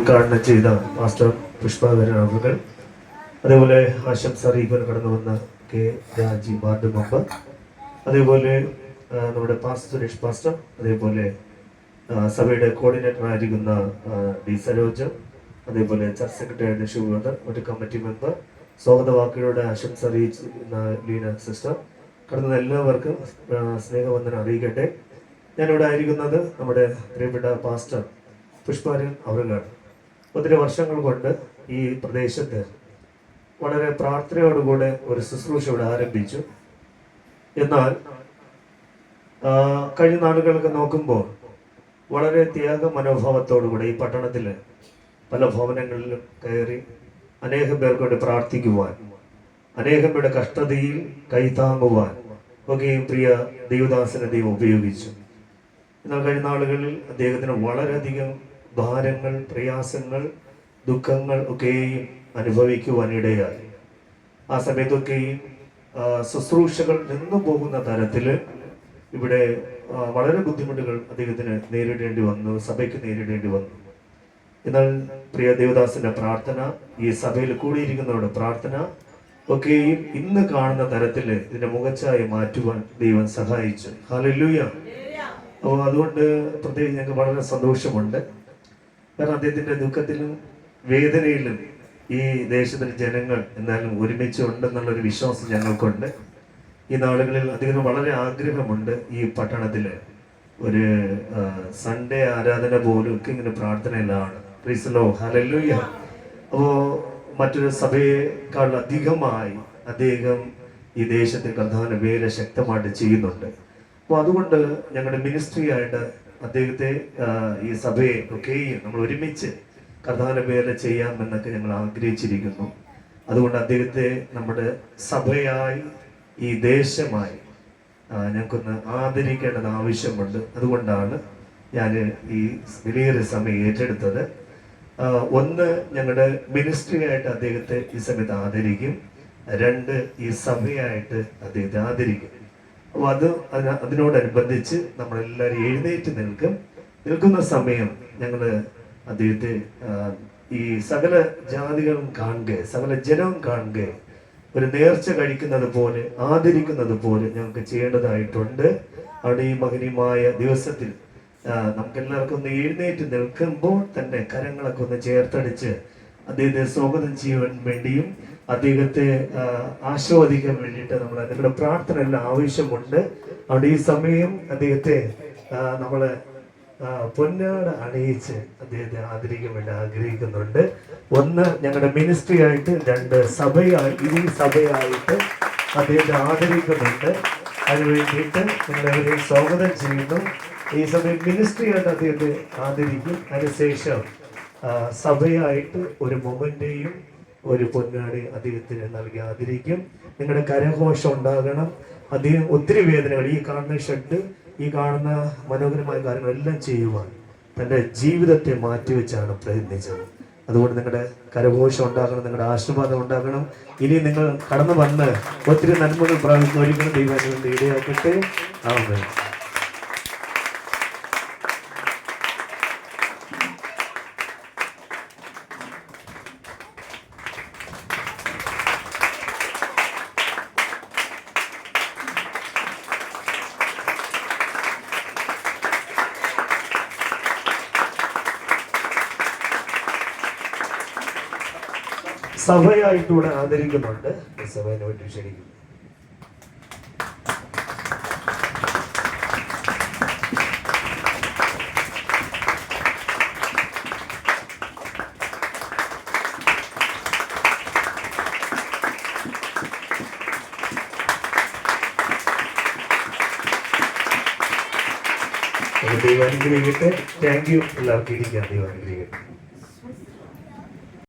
ഉദ്ഘാടനം ചെയ്ത മാസ്റ്റർ പുഷ്പാധരൻ അവരുകൾ അതേപോലെ ആശംസ അറിയിക്കാൻ കടന്നു വന്ന കെ രാജി വാർഡ് മെമ്പർ. അതേപോലെ നമ്മുടെ പാസ്റ്റർ സുരേഷ് പാസ്റ്റർ. അതേപോലെ സഭയുടെ കോർഡിനേറ്ററായിരിക്കുന്ന ഡി സരോജ്. അതേപോലെ ചർച്ച് സെക്രട്ടറി ആയിരുന്ന മറ്റു കമ്മിറ്റി മെമ്പർ. സ്വാഗത വാക്കുകളുടെ ആശംസ അറിയിച്ചിരുന്ന ലീന സിസ്റ്റർ. കടന്ന എല്ലാവർക്കും സ്നേഹവന്ദനം അറിയിക്കട്ടെ. ഞാനിവിടെ ആയിരിക്കുന്നത് നമ്മുടെ പ്രിയപ്പെട്ട പാസ്റ്റർ പുഷ്പാരൻ അവരുകളാണ് ഒത്തിരി വർഷങ്ങൾ കൊണ്ട് ഈ പ്രദേശത്ത് വളരെ പ്രാർത്ഥനയോടുകൂടെ ഒരു ശുശ്രൂഷ ഇവിടെ ആരംഭിച്ചു. എന്നാൽ കഴിഞ്ഞ നാളുകളൊക്കെ നോക്കുമ്പോൾ വളരെ ത്യാഗ മനോഭാവത്തോടുകൂടെ ഈ പട്ടണത്തിൽ പല ഭവനങ്ങളിലും കയറി അനേകം പേർക്ക് വേണ്ടി പ്രാർത്ഥിക്കുവാൻ അനേകം പേരുടെ കഷ്ടതയിൽ കൈതാങ്ങുവാൻ ഒക്കെയും പ്രിയ ദൈവദാസനെ ദൈവം ഉപയോഗിച്ചു. എന്നാൽ കഴിഞ്ഞ നാളുകളിൽ അദ്ദേഹത്തിന് വളരെയധികം ഭാരങ്ങൾ പ്രയാസങ്ങൾ ദുഃഖങ്ങൾ ഒക്കെയും അനുഭവിക്കുവാനിടയായി. ആ സമയത്തൊക്കെയും ശുശ്രൂഷകൾ നിന്നു പോകുന്ന തരത്തിൽ ഇവിടെ വളരെ ബുദ്ധിമുട്ടുകൾ അദ്ദേഹത്തിന് നേരിടേണ്ടി വന്നു സഭയ്ക്ക് നേരിടേണ്ടി വന്നു. എന്നാൽ പ്രിയ ദേവദാസിന്റെ പ്രാർത്ഥന ഈ സഭയിൽ കൂടിയിരിക്കുന്നവരുടെ പ്രാർത്ഥന ഒക്കെയും ഇന്ന് കാണുന്ന തരത്തിൽ ഇതിന്റെ മുഖച്ചായ മാറ്റുവാൻ ദൈവം സഹായിച്ചു. ഹല്ലേലൂയ. അപ്പോൾ അതുകൊണ്ട് പ്രത്യേകിച്ച് ഞങ്ങൾക്ക് വളരെ സന്തോഷമുണ്ട്. കാരണം അദ്ദേഹത്തിന്റെ ദുഃഖത്തിലും വേദനയിലും ഈ ദേശത്തിലെ ജനങ്ങൾ എന്നാലും ഒരുമിച്ച് ഉണ്ടെന്നുള്ളൊരു വിശ്വാസം ഞങ്ങൾക്കുണ്ട്. ഈ നാളുകളിൽ അദ്ദേഹത്തിന് വളരെ ആഗ്രഹമുണ്ട് ഈ പട്ടണത്തിൽ ഒരു സൺഡേ ആരാധന പോലും ഒക്കെ ഇങ്ങനെ പ്രാർത്ഥനയിലാണ്. പ്രീസലോ ഹലല്ലൂയ അപ്പോൾ മറ്റൊരു സഭയെക്കാൾ അധികമായി അദ്ദേഹം ഈ ദേശത്തെ കർത്താവിന്റെ വേല ശക്തമായിട്ട് ചെയ്യുന്നുണ്ട്. അപ്പോൾ അതുകൊണ്ട് ഞങ്ങളുടെ മിനിസ്ട്രി ആയിട്ട് അദ്ദേഹത്തെ ഈ സഭയെ ഒക്കെയും നമ്മൾ ഒരുമിച്ച് കർത്താവിന്റെ പേരിൽ ചെയ്യാമെന്നൊക്കെ ഞങ്ങൾ ആഗ്രഹിച്ചിരിക്കുന്നു. അതുകൊണ്ട് അദ്ദേഹത്തെ നമ്മുടെ സഭയായി ഈ ദേശമായി ഞങ്ങൾക്കൊന്ന് ആദരിക്കേണ്ടത് ആവശ്യമുണ്ട്. അതുകൊണ്ടാണ് ഞാൻ ഈ വിലയേറിയ സമയം ഏറ്റെടുത്തത്. ഒന്ന് ഞങ്ങളുടെ മിനിസ്ട്രി ആയിട്ട് അദ്ദേഹത്തെ ഈ സമയത്ത് ആദരിക്കും. രണ്ട് ഈ സഭയായിട്ട് അദ്ദേഹത്തെ ആദരിക്കും. അപ്പോൾ അത് അതിന- അതിനോടനുബന്ധിച്ച് നമ്മളെല്ലാവരും എഴുന്നേറ്റ് നിൽക്കും. നിൽക്കുന്ന സമയം ഞങ്ങൾ അദ്ദേഹത്തെ ഈ സകല ജാതികളും കാണുക സകല ജനവും കാണുക ഒരു നേർച്ച കഴിക്കുന്നത് പോലെ ആദരിക്കുന്നത് പോലെ ഞങ്ങൾക്ക് ചെയ്യേണ്ടതായിട്ടുണ്ട്. അവിടെ ഈ മകനിയുമായ ദിവസത്തിൽ നമുക്കെല്ലാവർക്കും ഒന്ന് എഴുന്നേറ്റ് നിൽക്കുമ്പോൾ തന്നെ കരങ്ങളൊക്കെ ഒന്ന് ചേർത്തടിച്ച് അദ്ദേഹത്തെ സ്വാഗതം ചെയ്യുവാൻ വേണ്ടിയും അദ്ദേഹത്തെ ആശീർവദിക്കാൻ വേണ്ടിയിട്ട് നമ്മൾ നിങ്ങളുടെ പ്രാർത്ഥന എല്ലാം ആവശ്യമുണ്ട്. അവിടെ ഈ സമയം അദ്ദേഹത്തെ നമ്മൾ പൊന്നാട അണിയിച്ച് അദ്ദേഹത്തെ ആദരിക്കാൻ വേണ്ടി ആഗ്രഹിക്കുന്നുണ്ട്. ഒന്ന് ഞങ്ങളുടെ മിനിസ്ട്രി ആയിട്ട് രണ്ട് സഭയായി ഈ സഭയായിട്ട് അദ്ദേഹത്തെ ആദരിക്കുന്നുണ്ട്. അതിന് വേണ്ടിയിട്ട് നിങ്ങളെവരെയും സ്വാഗതം ചെയ്യുന്നു. ഈ സമയം മിനിസ്ട്രി ആയിട്ട് അദ്ദേഹത്തെ ആദരിക്കും. അതിനുശേഷം സഭയായിട്ട് ഒരു മൊമന്റെയും ഒരു പൊന്നാടി അദ്ദേഹത്തിന് നൽകി. ആദരിക്കും. നിങ്ങളുടെ കരഘോഷം ഉണ്ടാകണം. അദ്ദേഹം ഒത്തിരി വേദനകൾ. ഈ കാണുന്ന ഷെഡ് ഈ കാണുന്ന മനോഹരമായ കാര്യങ്ങളെല്ലാം ചെയ്യുവാൻ തന്റെ ജീവിതത്തെ മാറ്റിവെച്ചാണ് പ്രയത്നിച്ചത്. അതുകൊണ്ട് നിങ്ങളുടെ കരഘോഷം ഉണ്ടാകണം നിങ്ങളുടെ ആശീർവാദം ഉണ്ടാകണം. ഇനി നിങ്ങൾ കടന്നു വന്ന് ഒത്തിരി നന്മകൾ പ്രാപിക്കുന്ന ഒരിക്കലും ദൈവം ഇടയാക്കട്ടെ. ആമേൻ. സഭയായിട്ടൂടെ ആദരിക്കുന്നുണ്ട്. സഭയെ പറ്റി ക്ഷണിക്കുന്നു. ദൈവം അനുഗ്രഹിക്കട്ടെ താങ്ക് യു എല്ലാവർക്കും ഇരിക്കാം. ദൈവം അനുഗ്രഹിക്കട്ടെ